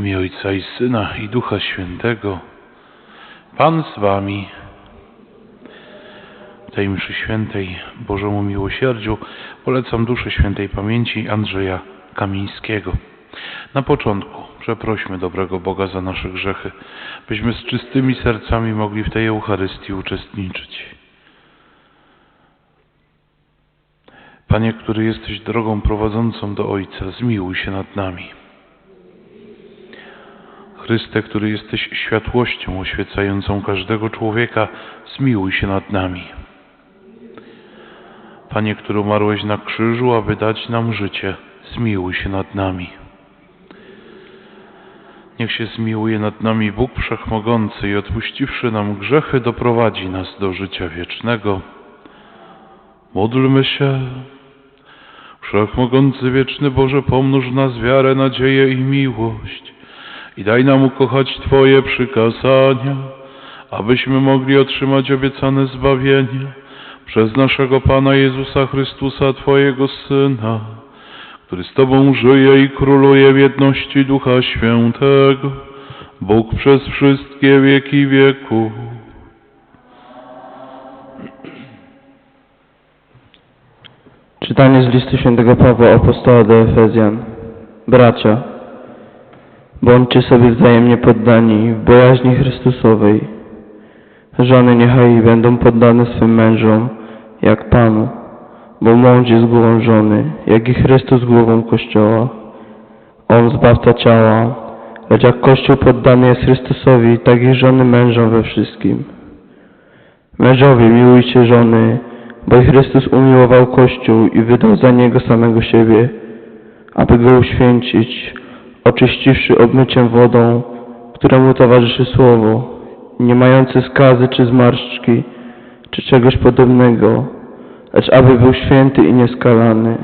imię Ojca i Syna i Ducha Świętego. Pan z wami. W tej mszy świętej Bożemu miłosierdziu polecam duszę świętej pamięci Andrzeja Kamińskiego. Na początku przeprośmy dobrego Boga za nasze grzechy, byśmy z czystymi sercami mogli w tej Eucharystii uczestniczyć. Panie, który jesteś drogą prowadzącą do Ojca, zmiłuj się nad nami. Chryste, który jesteś światłością oświecającą każdego człowieka, zmiłuj się nad nami. Panie, który umarłeś na krzyżu, aby dać nam życie, zmiłuj się nad nami. Niech się zmiłuje nad nami Bóg Wszechmogący i odpuściwszy nam grzechy, doprowadzi nas do życia wiecznego. Módlmy się. Wszechmogący wieczny Boże, pomnóż nas wiarę, nadzieję i miłość i daj nam ukochać Twoje przykazania, abyśmy mogli otrzymać obiecane zbawienie przez naszego Pana Jezusa Chrystusa, Twojego Syna, który z Tobą żyje i króluje w jedności Ducha Świętego, Bóg przez wszystkie wieki wieków. Czytanie z listu świętego Pawła Apostoła do Efezjan. Bracia, bądźcie sobie wzajemnie poddani w bojaźni Chrystusowej. Żony niechaj będą poddane swym mężom, jak Panu, bo mąż jest głową żony, jak i Chrystus głową Kościoła. On zbawca ciała, lecz jak Kościół poddany jest Chrystusowi, tak i żony mężom we wszystkim. Mężowie, miłujcie żony, bo Chrystus umiłował Kościół i wydał za niego samego siebie, aby go uświęcić, oczyściwszy obmyciem wodą, któremu towarzyszy słowo, nie mające skazy czy zmarszczki, czy czegoś podobnego, lecz aby był święty i nieskalany.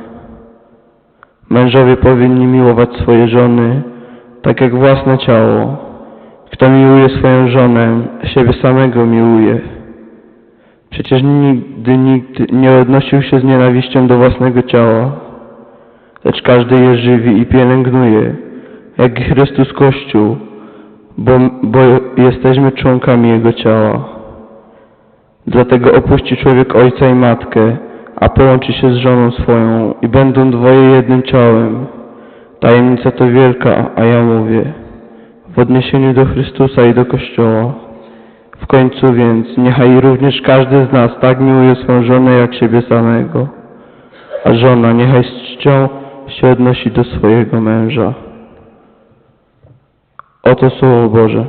Mężowie powinni miłować swoje żony, tak jak własne ciało. Kto miłuje swoją żonę, siebie samego miłuje. Przecież nigdy nikt nie odnosił się z nienawiścią do własnego ciała, lecz każdy je żywi i pielęgnuje, jak i Chrystus Kościół, bo, bo jesteśmy członkami Jego ciała. Dlatego opuści człowiek ojca i matkę, a połączy się z żoną swoją i będą dwoje jednym ciałem. Tajemnica to wielka, a ja mówię, w odniesieniu do Chrystusa i do Kościoła. W końcu więc niechaj również każdy z nas tak miłuje swoją żonę jak siebie samego, a żona niechaj z czcią się odnosi do swojego męża. Oto Słowo Boże.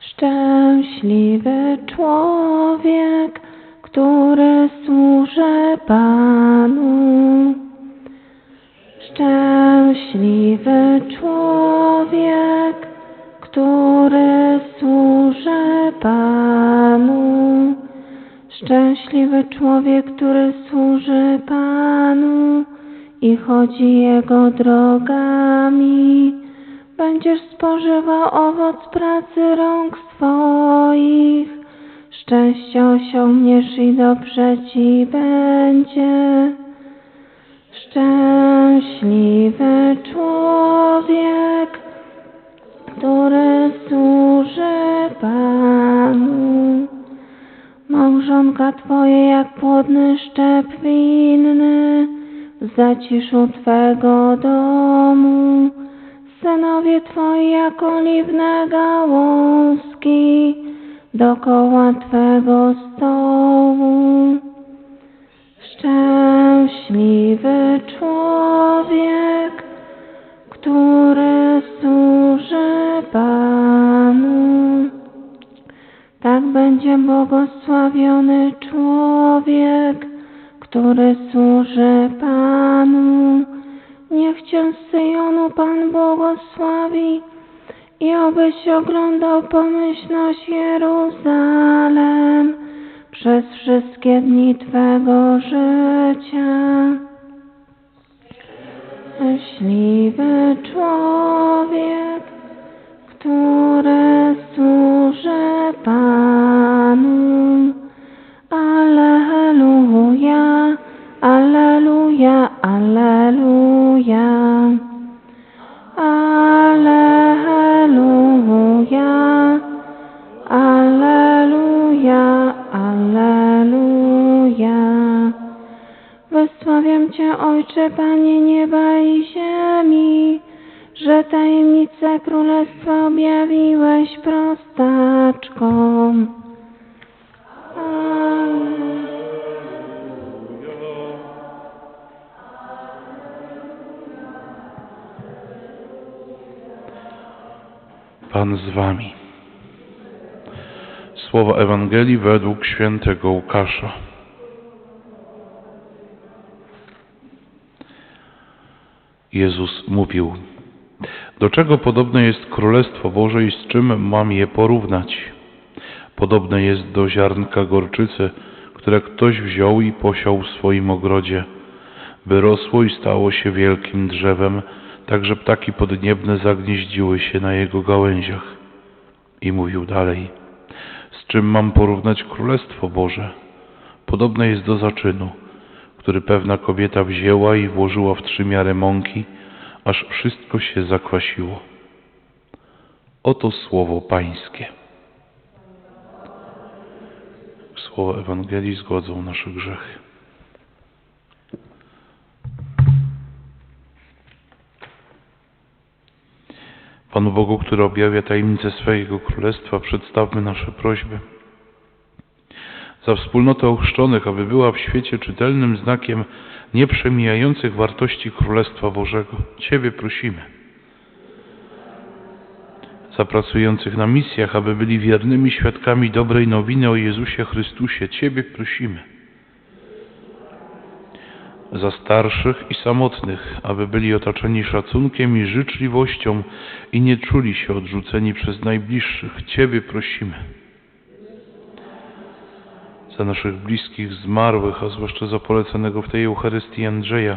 Szczęśliwy człowiek, który służy Panu. Szczęśliwy człowiek, który służy Panu. Szczęśliwy człowiek, który służy Panu i chodzi Jego drogami. Będziesz spożywał owoc pracy rąk swoich. Szczęście osiągniesz i dobrze ci będzie. Szczęśliwy człowiek, który służy Panu. Małżonka twoje jak płodny szczep winny w zaciszu twego domu. Synowie twoi jak oliwne gałązki dokoła twego stołu. Szczęśliwy człowiek, który będzie błogosławiony człowiek, który służy Panu. Niech Cię z Syjonu Pan błogosławi i obyś oglądał pomyślność Jeruzalem przez wszystkie dni Twego życia. Szczęśliwy człowiek, które służę Panu. Aleluja, aleluja, aleluja. Aleluja, aleluja, aleluja. Wysławiam Cię, Ojcze, Panie nieba i ziemi że tajemnicę Królestwa objawiłeś prostaczkom. Pan z wami. Słowa Ewangelii według świętego Łukasza. Jezus mówił: Do czego podobne jest Królestwo Boże i z czym mam je porównać? Podobne jest do ziarnka gorczycy, które ktoś wziął i posiał w swoim ogrodzie. Wyrosło i stało się wielkim drzewem, tak że ptaki podniebne zagnieździły się na jego gałęziach. I mówił dalej, z czym mam porównać Królestwo Boże? Podobne jest do zaczynu, który pewna kobieta wzięła i włożyła w trzy miary mąki, aż wszystko się zakwasiło. Oto słowo Pańskie. Słowa Ewangelii zgodzą nasze grzechy. Panu Bogu, który objawia tajemnicę swojego królestwa, przedstawmy nasze prośby. Za wspólnotę ochrzczonych, aby była w świecie czytelnym znakiem nieprzemijających wartości Królestwa Bożego. Ciebie prosimy. Za pracujących na misjach, aby byli wiernymi świadkami dobrej nowiny o Jezusie Chrystusie. Ciebie prosimy. Za starszych i samotnych, aby byli otoczeni szacunkiem i życzliwością i nie czuli się odrzuceni przez najbliższych. Ciebie prosimy za naszych bliskich zmarłych, a zwłaszcza za poleconego w tej Eucharystii Andrzeja,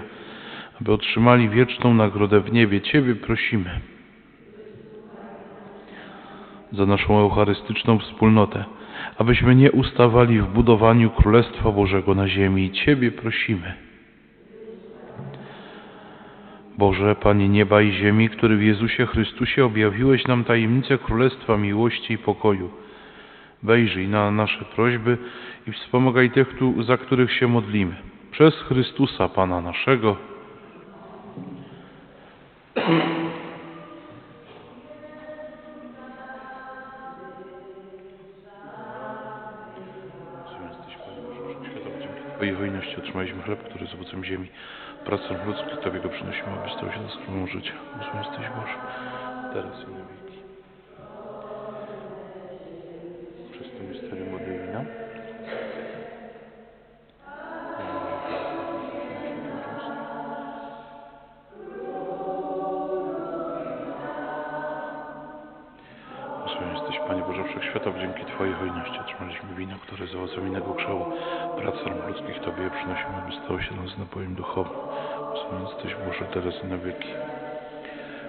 aby otrzymali wieczną nagrodę w niebie. Ciebie prosimy. Za naszą eucharystyczną wspólnotę, abyśmy nie ustawali w budowaniu Królestwa Bożego na ziemi. Ciebie prosimy. Boże, Panie nieba i ziemi, który w Jezusie Chrystusie objawiłeś nam tajemnicę Królestwa miłości i pokoju. Wejrzyj na nasze prośby i wspomagaj tych, za których się modlimy. Przez Chrystusa, Pana naszego. Twojej hojności otrzymaliśmy chleb, który z owocem ziemi. Pracą ludzkich Tobie go przynosimy, aby stał się nas życia. Bóg jesteś Boże, teraz i na wieki. Wino, które z innego krzewu. Prac rąk ludzkich Tobie przynosimy, aby stało się nas napojem duchowym. Błogosławiony jesteś Boże, teraz i na wieki.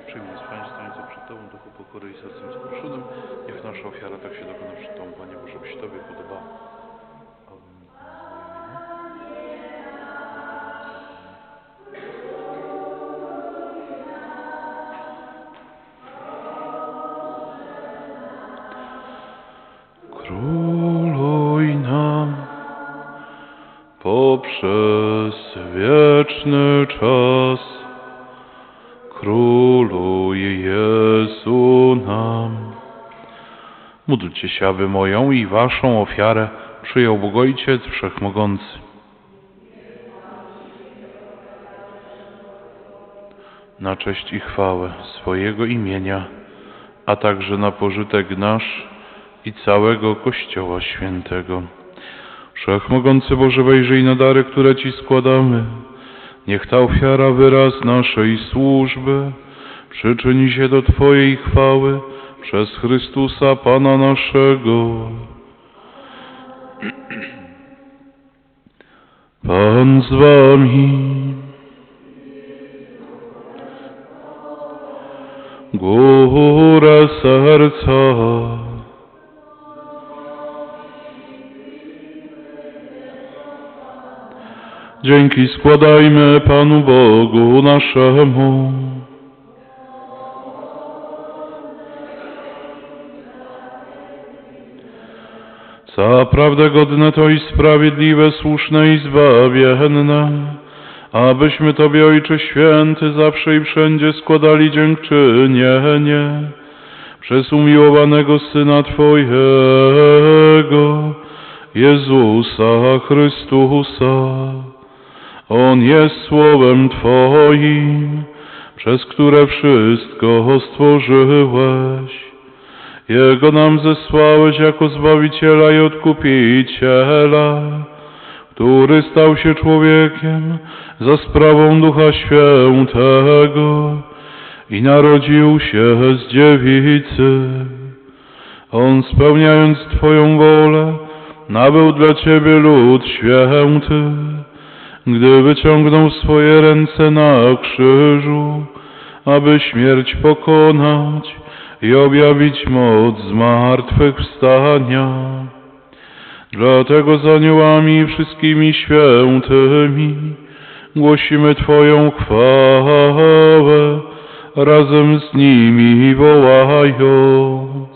Przyjmij nas, Panie, stojąc przed Tobą, duchu pokory i sercem skruszonym. Niech nasza ofiara tak się dokona przed Tobą, Panie Boże, by się Tobie podobała. Się, aby moją i waszą ofiarę przyjął Bóg Ojciec Wszechmogący. Na cześć i chwałę swojego imienia, a także na pożytek nasz i całego Kościoła Świętego. Wszechmogący Boże, wejrzyj na dary, które Ci składamy. Niech ta ofiara wyraz naszej służby przyczyni się do Twojej chwały przez Chrystusa Pana naszego. Pan z Wami. Górę serca. Dzięki składajmy Panu Bogu naszemu. Zaprawdę godne to i sprawiedliwe, słuszne i zbawienne, abyśmy Tobie, Ojcze Święty, zawsze i wszędzie składali dziękczynienie przez umiłowanego Syna Twojego, Jezusa Chrystusa. On jest Słowem Twoim, przez które wszystko stworzyłeś. Jego nam zesłałeś jako Zbawiciela i Odkupiciela, który stał się człowiekiem za sprawą Ducha Świętego i narodził się z dziewicy. On spełniając Twoją wolę, nabył dla Ciebie lud święty, gdy wyciągnął swoje ręce na krzyżu, aby śmierć pokonać i objawić moc zmartwychwstania. Dlatego z aniołami wszystkimi świętymi głosimy Twoją chwałę, razem z nimi wołając.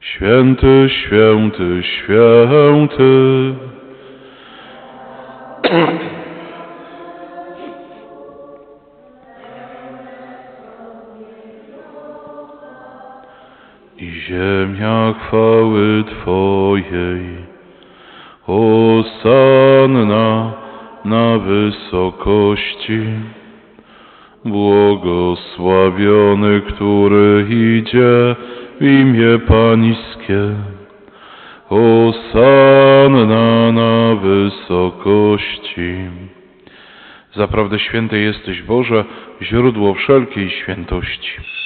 Święty, święty, święty. Ziemia chwały Twojej, Hosanna na wysokości. Błogosławiony, który idzie w imię Pańskie. Hosanna na wysokości. Zaprawdę święty jesteś Boże, źródło wszelkiej świętości.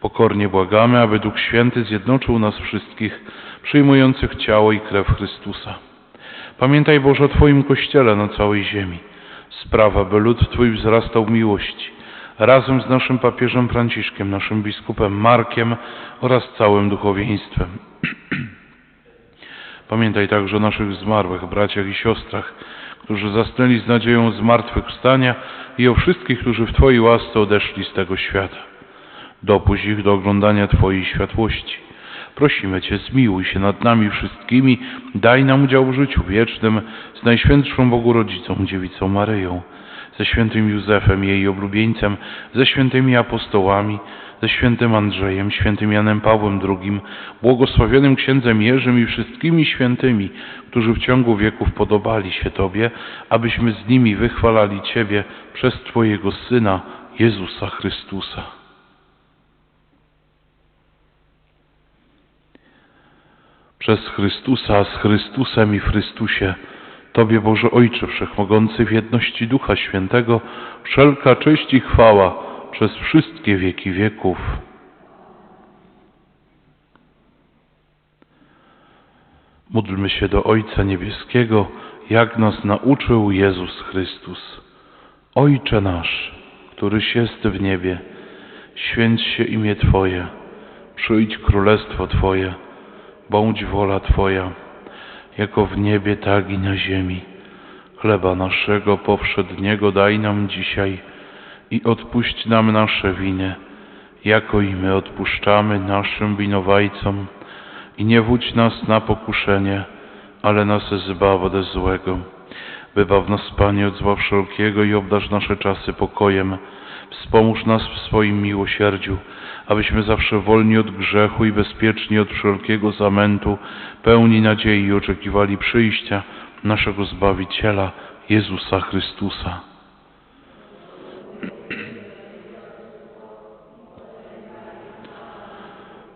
Pokornie błagamy, aby Duch Święty zjednoczył nas wszystkich, przyjmujących ciało i krew Chrystusa. Pamiętaj Boże o Twoim Kościele na całej ziemi. Sprawa, by lud Twój wzrastał w miłości, razem z naszym papieżem Franciszkiem, naszym biskupem Markiem oraz całym duchowieństwem. Pamiętaj także o naszych zmarłych braciach i siostrach, którzy zasnęli z nadzieją zmartwychwstania i o wszystkich, którzy w Twojej łasce odeszli z tego świata. Dopuść ich do oglądania Twojej światłości. Prosimy Cię, zmiłuj się nad nami wszystkimi, daj nam udział w życiu wiecznym z Najświętszą Bogu Rodzicą, Dziewicą Maryją, ze świętym Józefem, jej oblubieńcem, ze świętymi apostołami, ze świętym Andrzejem, świętym Janem Pawłem II, błogosławionym księdzem Jerzym i wszystkimi świętymi, którzy w ciągu wieków podobali się Tobie, abyśmy z nimi wychwalali Ciebie przez Twojego Syna, Jezusa Chrystusa. Przez Chrystusa, z Chrystusem i w Chrystusie, Tobie Boże Ojcze Wszechmogący w jedności Ducha Świętego, wszelka cześć i chwała przez wszystkie wieki wieków. Módlmy się do Ojca Niebieskiego, jak nas nauczył Jezus Chrystus. Ojcze nasz, któryś jest w niebie, święć się imię Twoje, przyjdź królestwo Twoje, bądź wola Twoja, jako w niebie, tak i na ziemi. Chleba naszego powszedniego daj nam dzisiaj i odpuść nam nasze winy, jako i my odpuszczamy naszym winowajcom. I nie wódź nas na pokuszenie, ale nas zbaw ode złego. Wybaw nas, Panie, od zła wszelkiego i obdarz nasze czasy pokojem. Wspomóż nas w swoim miłosierdziu, abyśmy zawsze wolni od grzechu i bezpieczni od wszelkiego zamętu, pełni nadziei i oczekiwali przyjścia naszego Zbawiciela, Jezusa Chrystusa.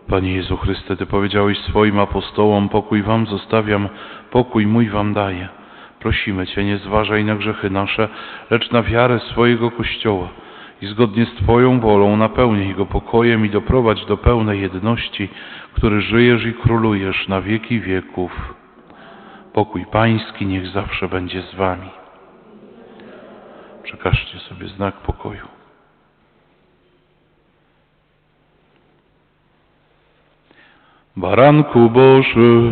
Panie Jezu Chryste, Ty powiedziałeś swoim apostołom, pokój Wam zostawiam, pokój mój Wam daję. Prosimy Cię, nie zważaj na grzechy nasze, lecz na wiarę swojego Kościoła i zgodnie z Twoją wolą napełnij go pokojem i doprowadź do pełnej jedności, który żyjesz i królujesz na wieki wieków. Pokój Pański niech zawsze będzie z Wami. Przekażcie sobie znak pokoju. Baranku Boży,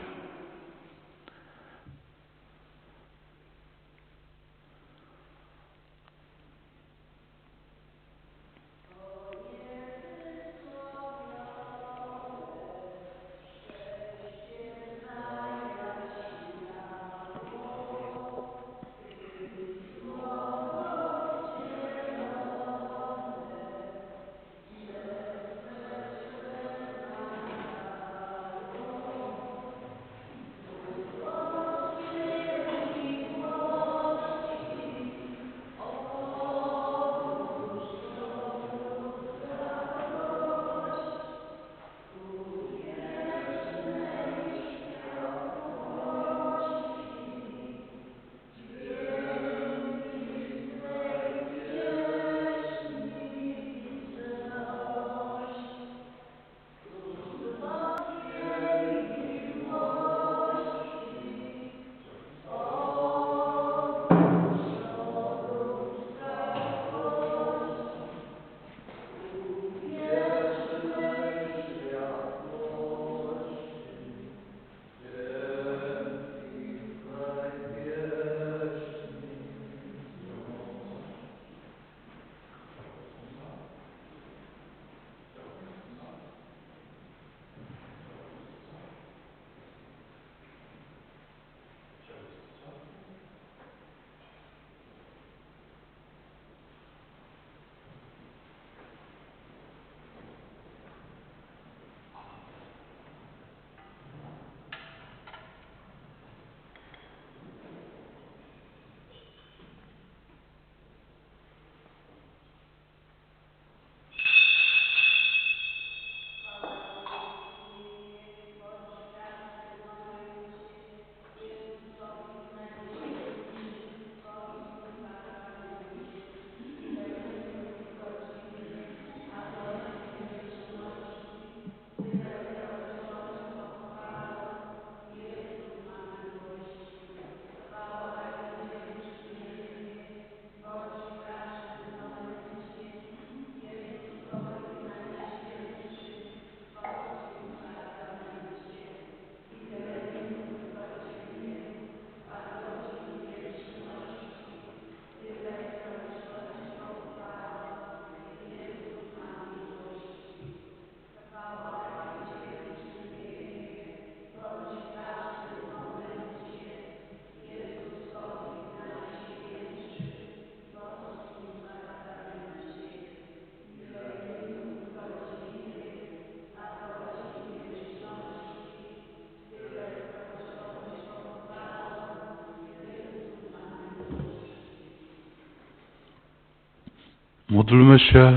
Módlmy się.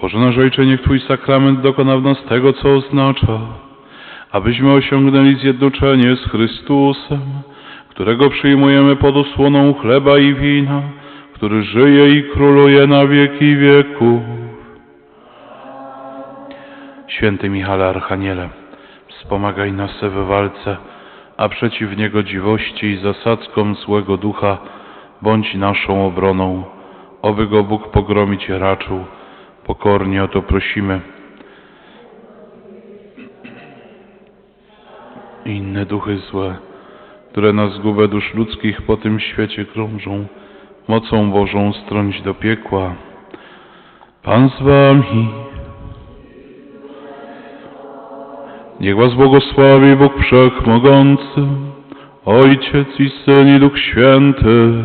Boże nasz Ojcze, niech Twój sakrament dokona w nas tego, co oznacza, abyśmy osiągnęli zjednoczenie z Chrystusem, którego przyjmujemy pod osłoną chleba i wina, który żyje i króluje na wieki wieków. Święty Michale Archaniele, wspomagaj nas w walce, a przeciw niegodziwości i zasadzkom złego ducha bądź naszą obroną, oby go Bóg pogromić raczył. Pokornie o to prosimy. Inne duchy złe, które na zgubę dusz ludzkich po tym świecie krążą, mocą Bożą strąć do piekła. Pan z wami. Niech was błogosławi Bóg Wszechmogący, Ojciec i Syn i Duch Święty.